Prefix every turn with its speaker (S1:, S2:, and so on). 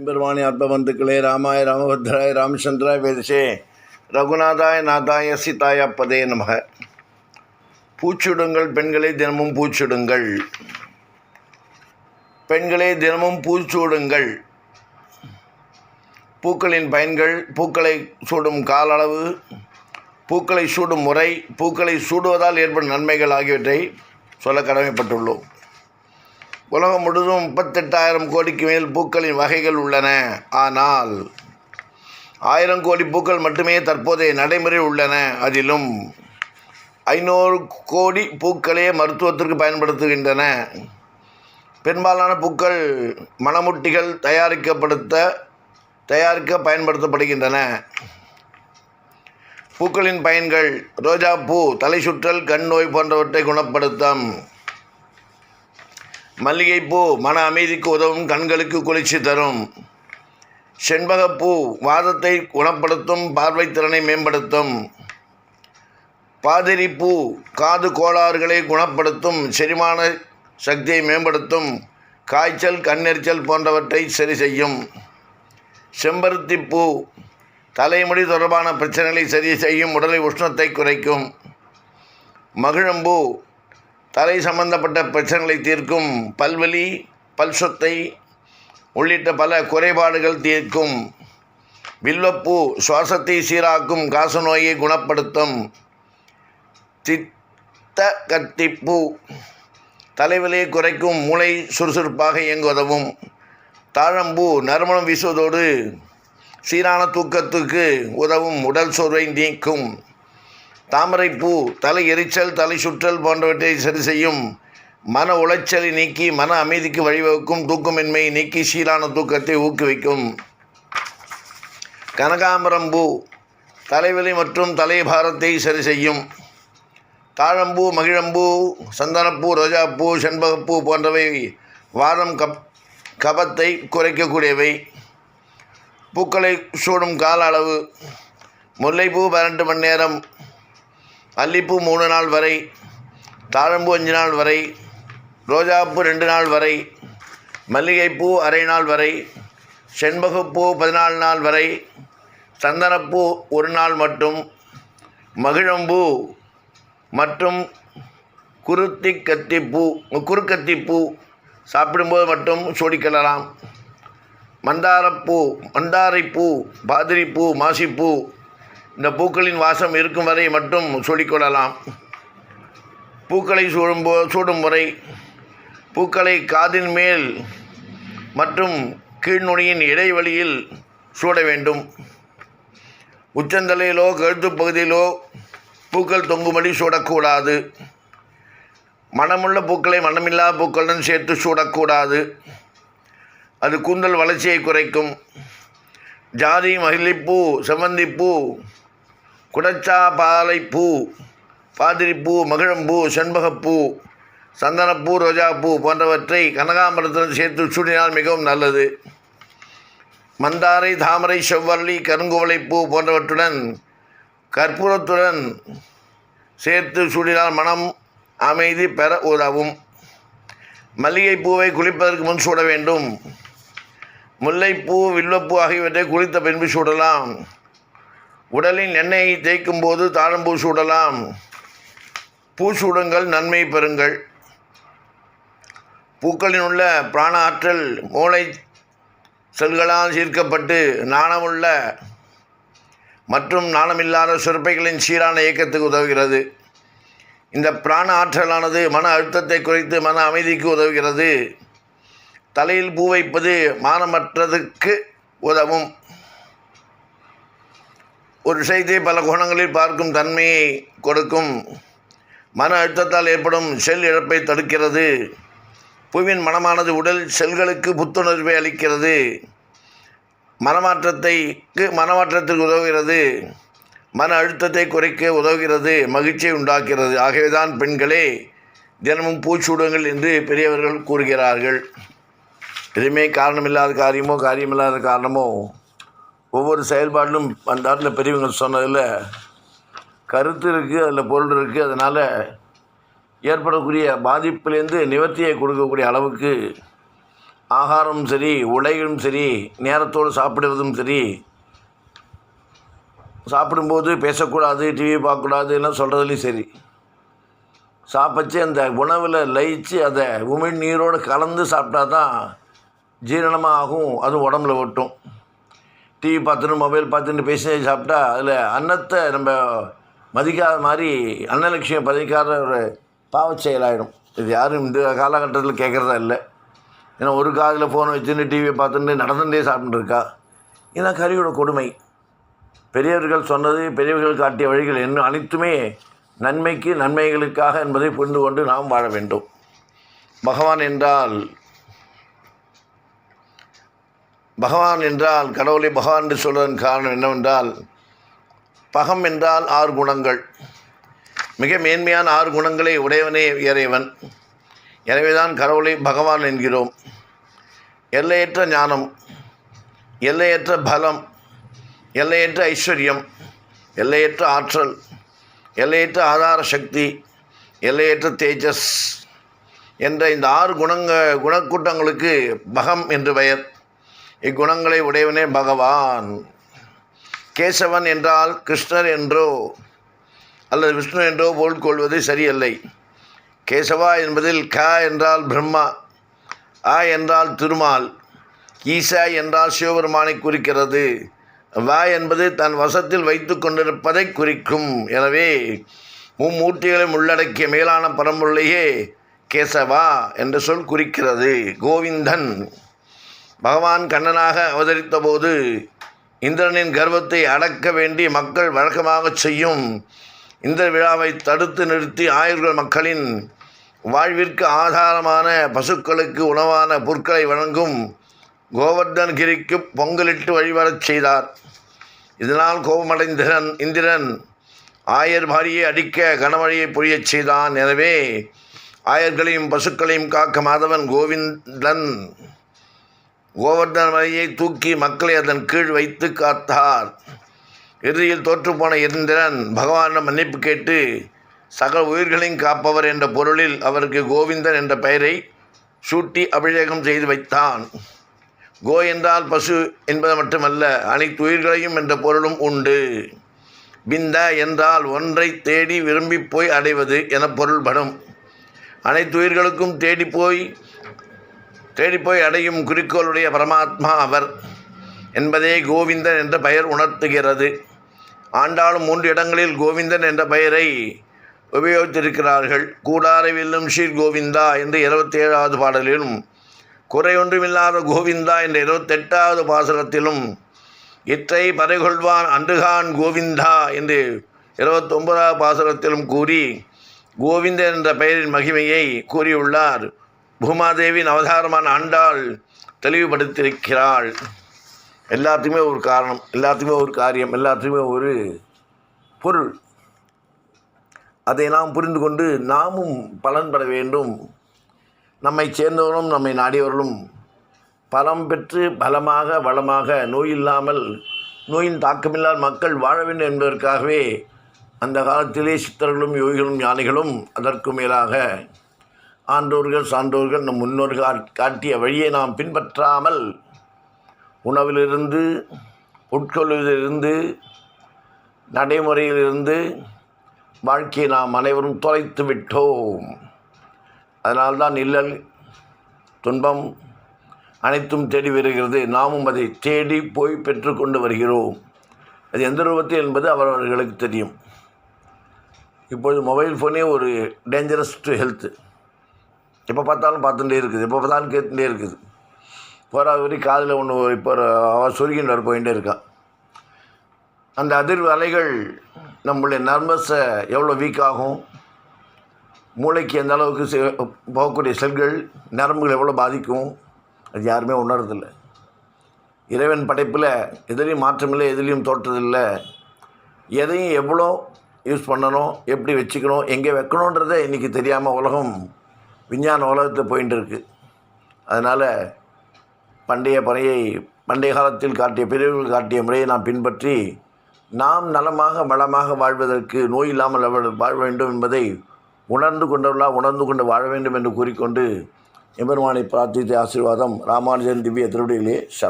S1: எம்பெருமானி அற்பபந்துக்களே ராமாய ராமபத்ராய ராமச்சந்திராய் வேதசே ரகுநாதாய நாதாய சீதாய அப்பதே நமக. பூச்சுடுங்கள் பெண்களே தினமும் பூச்சுடுங்கள். பெண்களே தினமும் பூச்சூடுங்கள். பூக்களின் பயன்கள் பூக்களை சூடும் கால அளவு பூக்களை சூடும் முறை பூக்களை சூடுவதால் ஏற்படும் நன்மைகள் ஆகியவற்றை சொல்ல கடமைப்பட்டுள்ளோம். உலகம் முழுவதும் முப்பத்தெட்டாயிரம் கோடிக்கு மேல் பூக்களின் வகைகள் உள்ளன. ஆனால் ஆயிரம் கோடி பூக்கள் மட்டுமே தற்போதைய நடைமுறையில் உள்ளன. அதிலும் ஐநூறு கோடி பூக்களே மருத்துவத்திற்கு பயன்படுத்துகின்றன. பெரும்பாலான பூக்கள் மணமுட்டிகள் தயாரிக்கப்படுத்த தயாரிக்க பயன்படுத்தப்படுகின்றன. பூக்களின் பயன்கள் ரோஜா பூ தலை சுற்றல் கண் நோய் போன்றவற்றை குணப்படுத்தும். மல்லிகைப்பூ மன அமைதிக்கு உதவும் கண்களுக்கு குளிர்ச்சி தரும். செண்பகப்பூ வாதத்தை குணப்படுத்தும் பார்வைத்திறனை மேம்படுத்தும். பாதிரிப்பூ காது கோளாறுகளை குணப்படுத்தும் செரிமான சக்தியை மேம்படுத்தும். காய்ச்சல் கண்ணெரிச்சல் போன்றவற்றை சரி செய்யும். செம்பருத்திப்பூ தலைமுடி தொடர்பான பிரச்சனைகளை சரி செய்யும் உடலை உஷ்ணத்தை குறைக்கும். மகிழம்பூ தலை சம்பந்தப்பட்ட பிரச்சனைகளை தீர்க்கும் பல்வலி பல் சொத்தை உள்ளிட்ட பல குறைபாடுகள் தீர்க்கும். வில்வப்பூ சுவாசத்தை சீராக்கும் காசநோயை குணப்படுத்தும். சித்த கத்திப்பூ தலைவலியை குறைக்கும் மூளை சுறுசுறுப்பாக இயங்குவதவும் தாழம்பூ நறுமணம் வீசுவதோடு சீரான தூக்கத்துக்கு உதவும் உடல் சோர்வை நீக்கும். தாமரைப்பூ தலை எரிச்சல் தலை சுற்றல் போன்றவற்றை சரி செய்யும் மன உளைச்சலை நீக்கி மன அமைதிக்கு வழிவகுக்கும் தூக்கமின்மையை நீக்கி சீரான தூக்கத்தை ஊக்குவிக்கும். கனகாம்பரம்பூ தலைவலி மற்றும் தலைபாரத்தை சரி செய்யும். தாழம்பூ மகிழம்பூ சந்தனப்பூ ரோஜாப்பூ செண்பகப்பூ போன்றவை வாரம் கப் கபத்தை குறைக்கக்கூடியவை. பூக்களை சூடும் கால அளவு முல்லைப்பூ பன்னெண்டு மணி நேரம் அல்லிப்பூ மூணு நாள் வரை தாழம்பூ அஞ்சு நாள் வரை ரோஜாப்பூ ரெண்டு நாள் வரை மல்லிகைப்பூ அரை நாள் வரை செண்பகப்பூ பதினாலு நாள் வரை சந்தனப்பூ ஒரு நாள் மட்டும் மகிழம்பூ மற்றும் குருத்தி கத்திப்பூ குறுக்கத்திப்பூ சாப்பிடும்போது மட்டும் சூடிக்கொள்ளலாம். மந்தாரப்பூ மந்தாரைப்பூ பாதிரிப்பூ மாசிப்பூ இந்த பூக்களின் வாசம் இருக்கும் வரை மட்டும் சூடிக்கொள்ளலாம் பூக்களை சூடும்போ சூடும் முறை பூக்களை காதின் மேல் மற்றும் கீழ்நுனியின் இடைவெளியில் சூட வேண்டும். உச்சந்தலையிலோ கழுத்துப் பகுதியிலோ பூக்கள் தொங்கும்படி சூடக்கூடாது. மனமுள்ள பூக்களை மனமில்லா பூக்களுடன் சேர்த்து சூடக்கூடாது. அது கூந்தல் வளர்ச்சியை குறைக்கும். ஜாதி மகிழிப்பூ செவ்வந்திப்பூ குடச்சா பாலைப்பூ பாதிரிப்பூ மகிழம்பூ செண்பகப்பூ சந்தனப்பூ ரோஜாப்பூ போன்றவற்றை கனகாம்பரத்துடன் சேர்த்து சூடினால் மிகவும் நல்லது. மந்தாரை தாமரை செவ்வரளி கருங்குவளைப்பூ போன்றவற்றுடன் கற்பூரத்துடன் சேர்த்து சூடினால் மனம் அமைதி பெற உதவும். மல்லிகைப்பூவை குளிப்பதற்கு முன் சூட வேண்டும். முல்லைப்பூ வில்வப்பூ ஆகியவற்றை குளித்த பின்பு சூடலாம். உடலின் எண்ணெயை தேய்க்கும் போது தாழம்பூ சூடலாம் பூசூடுங்கள் நன்மை பெறுங்கள். பூக்களில் உள்ள பிராண ஆற்றல் மூளை செல்களால் சீர்க்கப்பட்டு நாணமுள்ள மற்றும் நாணமில்லாத சுரப்பைகளின் சீரான இயக்கத்துக்கு உதவுகிறது. இந்த பிராண ஆற்றலானது மன அழுத்தத்தை குறைத்து மன அமைதிக்கு உதவுகிறது. தலையில் பூ வைப்பது மானமற்றதுக்கு உதவும். ஒரு விஷயத்தை பல கோணங்களில் பார்க்கும் தன்மையை கொடுக்கும் மன அழுத்தத்தால் ஏற்படும் செல் இழப்பை தடுக்கிறது. பூவின் மனமானது உடல் செல்களுக்கு புத்துணர்வை அளிக்கிறது. மனமாற்றத்தைக்கு மனமாற்றத்திற்கு உதவுகிறது. மன அழுத்தத்தை குறைக்க உதவுகிறது. மகிழ்ச்சியை உண்டாக்குகிறது. ஆகவேதான் பெண்களே தினமும் பூச்சூடுங்கள் என்று பெரியவர்கள் கூறுகிறார்கள். எதுவுமே காரணமில்லாத காரியமோ காரியமில்லாத காரணமோ ஒவ்வொரு செயல்பாட்டிலும் அந்த நாட்டில் பெரியவங்க சொன்னதில் கருத்து இருக்குது அதில் பொருள் இருக்குது அதனால் ஏற்படக்கூடிய பாதிப்புலேருந்து நிவர்த்தியை கொடுக்கக்கூடிய அளவுக்கு ஆகாரமும் சரி உடையும் சரி நேரத்தோடு சாப்பிடுவதும் சரி சாப்பிடும்போது பேசக்கூடாது டிவி பார்க்கக்கூடாது எல்லாம் சொல்கிறதுலையும் சரி. சாப்பிச்சு அந்த உணவில் லயித்து அதை உமிழ் நீரோடு கலந்து சாப்பிட்டா தான் ஜீரணமாக ஆகும் அதுவும் உடம்புல ஒட்டும். டிவி பார்த்துன்னு மொபைல் பார்த்துட்டு பேசி சாப்பிட்டா அதில் அன்னத்தை நம்ம மதிக்காத மாதிரி அன்னலட்சுமியை பதிக்காத ஒரு பாவ செயலாயிடும் இது யாரும் இந்த காலகட்டத்தில் கேட்குறதா இல்லை. ஏன்னா ஒரு காதில் ஃபோனை வச்சுன்னு டிவியை பார்த்துட்டு நடந்துட்டே சாப்பிட்டுருக்கா இதுதான் கரியோட கொடுமை. பெரியவர்கள் சொன்னது பெரியவர்கள் காட்டிய வழிகள் என்ன அனைத்துமே நன்மைக்கு நன்மைகளுக்காக என்பதை புரிந்து கொண்டு நாம் வாழ வேண்டும். பகவான் என்றால் பகவான் என்றால் கடவுளை பகவான் என்று சொல்வதன் காரணம் என்னவென்றால் பகம் என்றால் ஆறு குணங்கள். மிக மேன்மையான ஆறு குணங்களை உடையவனே இறைவன். எனவேதான் கடவுளை பகவான் என்கிறோம். எல்லையற்ற ஞானம் எல்லையற்ற பலம் எல்லையற்ற ஐஸ்வர்யம் எல்லையற்ற ஆற்றல் எல்லையற்ற ஆதார சக்தி எல்லையற்ற தேஜஸ் என்ற இந்த ஆறு குணங்க குணக்கூட்டங்களுக்கு பகம் என்று பெயர். இக்குணங்களை உடையவனே பகவான். கேசவன் என்றால் கிருஷ்ணர் என்றோ அல்லது விஷ்ணு என்றோ போல் கொள்வது சரியல்லை. கேசவா என்பதில் க என்றால் பிரம்மா ஆ என்றால் திருமால் ஈசா என்றால் சிவபெருமானை குறிக்கிறது. வா என்பது தன் வசத்தில் வைத்து கொண்டிருப்பதை குறிக்கும். எனவே மும்மூர்த்திகளையும் உள்ளடக்கிய மேலான பரம்பொருளையே கேசவா என்ற சொல் குறிக்கிறது. கோவிந்தன். பகவான் கண்ணனாக அவதரித்த போது இந்திரனின் கர்வத்தை அடக்க வேண்டி மக்கள் வழக்கமாகச் செய்யும் இந்த விழாவை தடுத்து நிறுத்தி ஆயுர்கள் மக்களின் வாழ்விற்கு ஆதாரமான பசுக்களுக்கு உணவான பொருட்களை வழங்கும் கோவர்தன்கிரிக்கு பொங்கலிட்டு வழிபடச் செய்தார். இதனால் கோபமடைந்திரன் இந்திரன் ஆயர் பாரியை அடிக்க கனமழையை பொழியச் செய்தான். எனவே ஆயர்களையும் பசுக்களையும் காக்க மாதவன் கோவிந்தன் கோவர்தன மலையை தூக்கி மக்களை அதன் கீழ் வைத்து காத்தார். இறுதியில் தோற்றுப்போன இந்திரன் பகவானிடம் மன்னிப்பு கேட்டு சகல உயிர்களையும் காப்பவர் என்ற பொருளில் அவருக்கு கோவிந்தன் என்ற பெயரை சூட்டி அபிஷேகம் செய்து வைத்தான். கோ என்றால் பசு என்பது மட்டுமல்ல அனைத்து உயிர்களையும் என்ற பொருளும் உண்டு. பிந்த என்றால் ஒன்றை தேடி விரும்பி போய் அடைவது என பொருள்படும். அனைத்து உயிர்களுக்கும் தேடி போய் தேடிப்போய் அடையும் குறிக்கோளுடைய பரமாத்மா அவர் என்பதே கோவிந்தன் என்ற பெயர் உணர்த்துகிறது. ஆண்டாளும் மூன்று இடங்களில் கோவிந்தன் என்ற பெயரை உபயோகித்திருக்கிறார்கள். கூடாரை வெல்லும் ஸ்ரீ கோவிந்தா என்று இருபத்தி ஏழாவது பாடலிலும் குறையொன்றுமில்லாத கோவிந்தா என்ற இருபத்தெட்டாவது பாசனத்திலும் இற்றை பறைகொள்வான் அன்றுகான் கோவிந்தா என்று இருபத்தொன்பதாவது பாசனத்திலும் கூறி கோவிந்தன் என்ற பெயரின் மகிமையை கூறியுள்ளார். பூமாதேவியின் அவதாரமான ஆண்டாள் தெளிவுபடுத்தியிருக்கிறாள். எல்லாத்துக்குமே ஒரு காரணம் எல்லாத்துக்குமே ஒரு காரியம் எல்லாத்துக்குமே ஒரு பொருள். அதை நாம் புரிந்து கொண்டு நாமும் பலன் பெற வேண்டும். நம்மை சேர்ந்தவர்களும் நம்மை நாடியவர்களும் பலம் பெற்று பலமாக வளமாக நோய் இல்லாமல் நோயின் தாக்கமில்லாத மக்கள் வாழ வேண்டும் என்பதற்காகவே அந்த காலத்திலே சித்தர்களும் யோகிகளும் ஞானிகளும் அதற்கு மேலாக ஆண்டோர்கள் சான்றோர்கள் நம் முன்னோர்கள் காட்- காட்டிய வழியை நாம் பின்பற்றாமல் உணவிலிருந்து உட்கொள்வதிலிருந்து நடைமுறையிலிருந்து வாழ்க்கையை நாம் அனைவரும் தொலைத்து விட்டோம். அதனால்தான் இல்லல் துன்பம் அனைத்தும் தேடி வருகிறது. நாமும் அதை தேடி போய் பெற்றுக்கொண்டு வருகிறோம். அது எந்த ரூபத்தில் என்பது அவரவர்களுக்கு தெரியும். இப்பொழுது மொபைல் ஃபோனே ஒரு டேஞ்சரஸ் டு ஹெல்த்து எப்போ பார்த்தாலும் பார்த்துட்டே இருக்குது. எப்போ பார்த்தாலும் கேட்டுட்டே இருக்குது. போகிற வரி காதில் ஒன்று இப்போ ஒரு அவள் சொருகின்னு வர போயிட்டே இருக்கான் அந்த அதிர்வு அலைகள் நம்மளுடைய நர்மஸை எவ்வளோ வீக் ஆகும்? மூளைக்கு எந்த அளவுக்கு செ- போகக்கூடிய செல்கள் நரம்புகள் எவ்வளோ பாதிக்கும்? அது யாருமே உணர்றதில்லை. இறைவன் படைப்பில் எதுலேயும் மாற்றமில்லை எதுலேயும் தோற்றதில்லை எதையும் எவ்வளோ யூஸ் பண்ணணும் எப்படி வச்சுக்கணும் எங்கே வைக்கணுன்றதை இன்றைக்கி தெரியாமல் உலகம் விஞ்ஞான உலகத்தில் போயின்னு இருக்குது அதனால் பண்டைய பறையை பண்டைய காலத்தில் காட்டிய பிரிவுகள் காட்டிய முறையை நாம் பின்பற்றி நாம் நலமாக வளமாக வாழ்வதற்கு நோய் இல்லாமல் வாழ வேண்டும் என்பதை உணர்ந்து கொண்டவர்களாக உணர்ந்து கொண்டு வாழ வேண்டும் என்று கூறிக்கொண்டு எம்பெருமானை பிரார்த்தித்த ஆசீர்வாதம் ராமானுஜன் திவ்ய திருவடிகளே சரண்